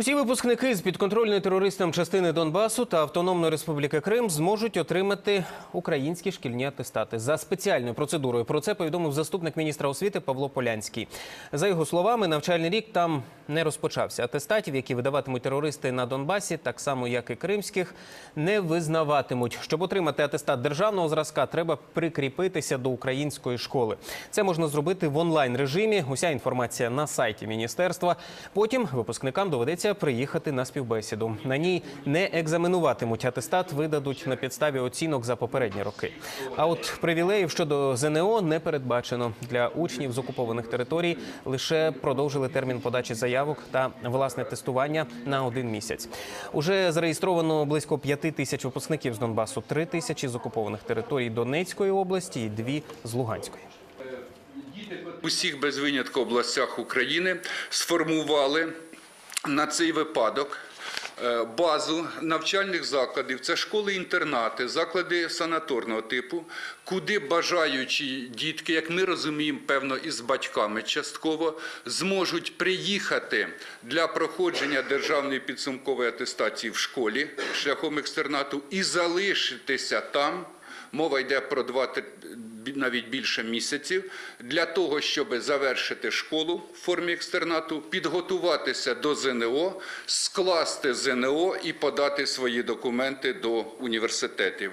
Усі випускники з підконтрольної терористам частини Донбасу та Автономної Республіки Крим зможуть отримати українські шкільні атестати за спеціальною процедурою. Про це повідомив заступник міністра освіти Павло Полянський. За його словами, навчальний рік там не розпочався. Атестатів, які видаватимуть терористи на Донбасі, так само як і кримських, не визнаватимуть. Щоб отримати атестат державного зразка, треба прикріпитися до української школи. Це можна зробити в онлайн режимі. Уся інформація на сайті міністерства. Потім випускникам доведеться приїхати на співбесіду. На ній не екзаменуватимуть атестат, видадуть на підставі оцінок за попередні роки. А от привілеїв щодо ЗНО не передбачено для учнів з окупованих територій. Лише продовжили термін подачі заявок та власне тестування на один місяць. Уже зареєстровано близько п'яти тисяч випускників з Донбасу, три тисячі з окупованих територій Донецької області і дві з Луганської. Усіх без винятку областях України сформували на цей випадок е, базу навчальних закладів. Це школи-інтернати, заклади санаторного типу, куди бажаючі дітки, як ми розуміємо, певно, із батьками частково, зможуть приїхати для проходження державної підсумкової атестації в школі шляхом екстернату і залишитися там. Мова йде про два три- бі- навіть більше місяців для того, щоб завершити школу в формі екстернату, підготуватися до ЗНО, скласти ЗНО і подати свої документи до університетів.